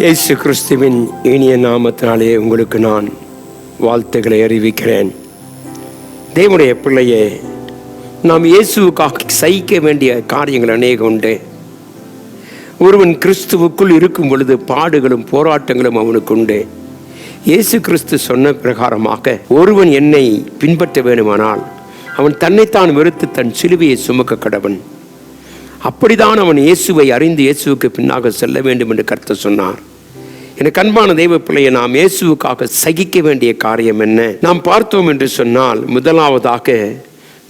இயேசு கிறிஸ்துவின் இனிய நாமத்தினாலே உங்களுக்கு நான் வாழ்த்துக்களை அறிவிக்கிறேன். தேவனுடைய பிள்ளையே நாம் இயேசுவுக்காக சகிக்க வேண்டிய காரியங்கள் அநேகம் உண்டு. ஒருவன் கிறிஸ்துவுக்குள் இருக்கும் பொழுது பாடுகளும் போராட்டங்களும் அவனுக்கு உண்டு. இயேசு கிறிஸ்து சொன்ன பிரகாரமாக ஒருவன் என்னை பின்பற்ற வேண்டுமானால் அவன் தன்னைத்தான் வெறுத்து தன் சிலுவையை சுமக்க கடவன். அப்படிதான் அவன் இயேசுவை அறிந்து இயேசுவுக்கு பின்னாக செல்ல வேண்டும் என்று கருத்து சொன்னார். எனக்கு அன்பான தெய்வ பிள்ளையை நாம் இயேசுவுக்காக சகிக்க வேண்டிய காரியம் என்ன? நாம் பார்த்தோம் என்று சொன்னால் முதலாவதாக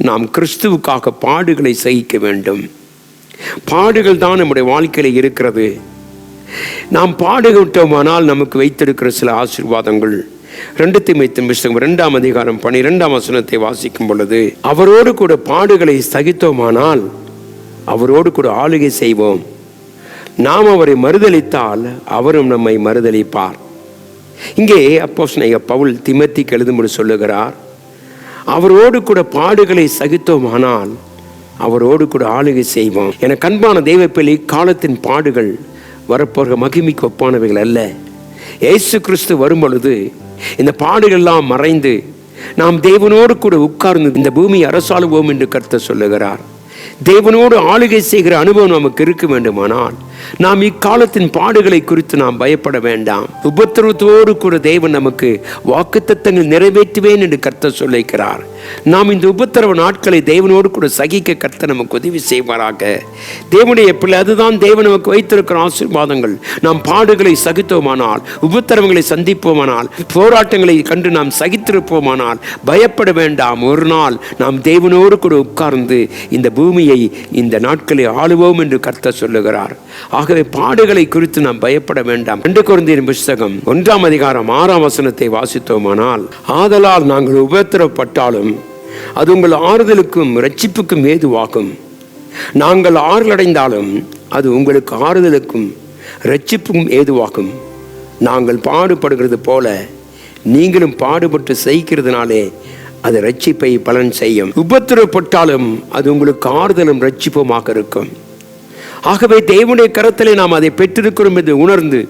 நாம் கிறிஸ்துவுக்காக பாடுகளை சகிக்க வேண்டும். பாடுகள் தான் நம்முடைய வாழ்க்கையில் இருக்கிறது. நாம் பாடுகிட்டோமானால் நமக்கு வைத்திருக்கிற சில ஆசீர்வாதங்கள். ரெண்டு திமைத்தின் புஸ்தகம் இரண்டாம் அதிகாரம் பனிரெண்டாம் வசனத்தை வாசிக்கும் பொழுது அவரோடு கூட பாடுகளை சகித்தோமானால் அவரோடு கூட ஆளுகை செய்வோம். நாம் அவரை மறுதளித்தால் அவரும் நம்மை மறுதளிப்பார் இங்கே அப்போ பவுல் திமத்திக்கு எழுதும்படி சொல்லுகிறார் அவரோடு கூட பாடுகளை சகித்தோமானால் அவரோடு கூட ஆளுகை செய்வோம். என கண்பான தெய்வப்பிள்ளை காலத்தின் பாடுகள் வரப்போகிற மகிமைக்கு ஒப்பானவைகள் அல்ல. இயேசு கிறிஸ்து வரும் பொழுது இந்த பாடுகள்லாம் மறைந்து நாம் தேவனோடு கூட உட்கார்ந்து இந்த பூமி அரசாளுவோம் என்று கருத்த சொல்லுகிறார். தேவனோடு ஆளுகை செய்கிற அனுபவம் நமக்கு இருக்க வேண்டுமானால் நாம் இக்காலத்தின் பாடுகளை குறித்து நாம் பயப்பட வேண்டாம். உபத்திரவத்தோடு கூட தேவன் நமக்கு வாக்குத்தத்தங்கள் நிறைவேற்றுவேன் என்று கர்த்தர் சொல்லிக்கிறார் நாம் இந்த உபத்திரவ நாட்களை தேவனோடு கூட சகிக்க கர்த்த நமக்கு உதவி செய்வாராக. தேவனுடைய பிள்ளை அதுதான் தேவன் நமக்கு வைத்திருக்கிற ஆசீர்வாதங்கள். நாம் பாடுகளை சகித்தோமானால் உபத்திரவங்களை சந்திப்போமானால் போராட்டங்களை கண்டு நாம் சகித்திருப்போமானால் பயப்பட வேண்டாம். ஒரு நாள் நாம் தேவனோடு கூட உட்கார்ந்து இந்த பூமியை இந்த நாட்களை ஆளுவோம் என்று கர்த்த சொல்லுகிறார். ஆகவே பாடுகளை குறித்து நாம் பயப்பட வேண்டாம். ரெண்டு குழந்தையின் புஸ்தகம் ஒன்றாம் அதிகாரம் ஆறாம் வசனத்தை வாசித்தோமானால் ஆதலால் நாங்கள் உபத்திரப்பட்டாலும் அது உங்கள் ஆறுதலுக்கும் ரட்சிப்புக்கும் ஏதுவாகும். நாங்கள் ஆறுதலடைந்தாலும் அது உங்களுக்கு ஆறுதலுக்கும் ரட்சிப்புக்கும் ஏதுவாகும். நாங்கள் பாடுபடுகிறது போல நீங்களும் பாடுபட்டு செய்கிறதுனாலே அது ரட்சிப்பை பலன் செய்யும். உபத்திரப்பட்டாலும் அது உங்களுக்கு ஆறுதலும் ரட்சிப்புமாக இருக்கும். ஆகவே தேவனுடைய கரத்தில் நாம் அதை பெற்றிருக்கிறோம் என்று உணர்ந்து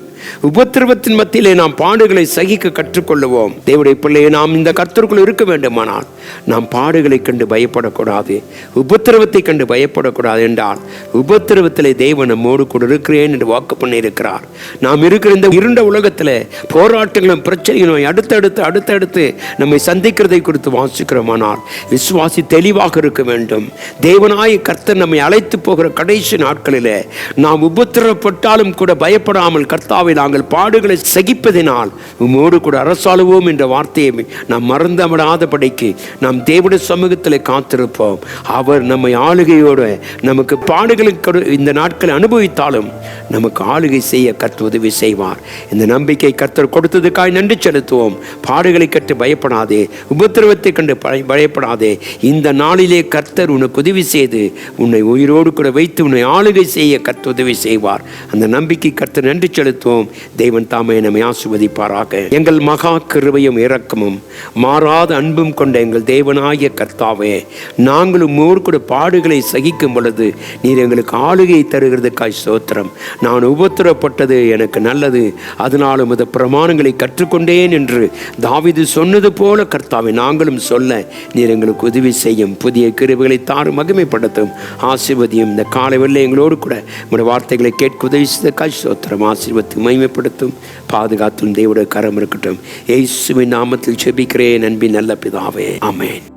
உபத்திரவத்தின் மத்தியிலே நாம் பாடுகளை சகிக்க கற்றுக்கொள்ளுவோம். தேவடைய பிள்ளையை நாம் இந்த கர்த்தருக்குள் இருக்க வேண்டுமானால் நாம் பாடுகளை கண்டு பயப்படக்கூடாது. உபத்திரவத்தை கண்டு பயப்படக்கூடாது என்றால் உபத்திரவத்திலே தேவன் நம்மோடு கூட இருக்கிறேன் என்று வாக்கு பண்ணியிருக்கிறார். நாம் இருக்கிற இந்த இருண்ட உலகத்தில் போராட்டங்களும் பிரச்சனைகளும் அடுத்தடுத்து அடுத்தடுத்து நம்மை சந்திக்கிறதை குறித்து வாசிக்கிறோமானால் விசுவாசி தெளிவாக இருக்க வேண்டும். தேவனாய கர்த்தர் நம்மை அழைத்து போகிற கடைசி நாட்களில் நாம் உபத்திரப்பட்டாலும் கூட பயப்படாமல் கர்த்தாவை நாங்கள் பாடுகளை சகிப்பதினால் உம்மோடு கூட அரசாளுவோம் என்ற வார்த்தையை நாம் மறந்தமிடாதபடிக்கு நாம் தேவிட சமூகத்தில் காத்திருப்போம். அவர் நம்மை ஆளுகையோடு நமக்கு பாடுகளுக்கு இந்த நாட்களை அனுபவித்தாலும் நமக்கு ஆளுகை செய்ய கர்த்தர் உதவி செய்வார். இந்த நம்பிக்கை கர்த்தர் கொடுத்ததுக்காய் நன்றி செலுத்துவோம். பாடுகளை கட்டு பயப்படாதே உபத்திரவத்தை கண்டு பய- பயப்படாதே. இந்த நாளிலே கர்த்தர் உனக்கு உதவி செய்து உன்னை உயிரோடு கூட வைத்து உன்னை ஆளுகை செய்ய கர்த்தர் உதவி செய்வார். அந்த நம்பிக்கை கர்த்தர் நன்றி செலுத்துவோம். செய்வோம் தெய்வன் தாமே நம்மை ஆசிர்வதிப்பாராக. எங்கள் மகா கிருவையும் இரக்கமும் மாறாத அன்பும் கொண்ட எங்கள் தேவனாகிய கர்த்தாவே நாங்களும் உம்மோடு கூட பாடுகளை சகிக்கும் பொழுது நீர் எங்களுக்கு ஆளுகை தருகிறதுக்காய் சோத்திரம் நான் உபத்திரப்பட்டது எனக்கு நல்லது அதனாலும் இந்த பிரமாணங்களை கற்றுக்கொண்டேன் என்று தாவிது சொன்னது போல கர்த்தாவை நாங்களும் சொல்ல நீர் எங்களுக்கு உதவி செய்யும் புதிய கிருவுகளை தாறு மகிமைப்படுத்தும் ஆசிர்வதியும். இந்த காலை வெள்ளை எங்களோடு கூட உங்களுடைய வார்த்தைகளை கேட்க உதவி செய்த செய்தக்காய் சோத்திரம் ஆசிர்வத்தும் மகிமைப்படுத்தும் பாதுகாத்தும் தேவோட கரம் இருக்கட்டும். ஏசுவின் நாமத்தில் செபிக்கிறேன் அன்பின் நல்ல பிதாவே. அமேன்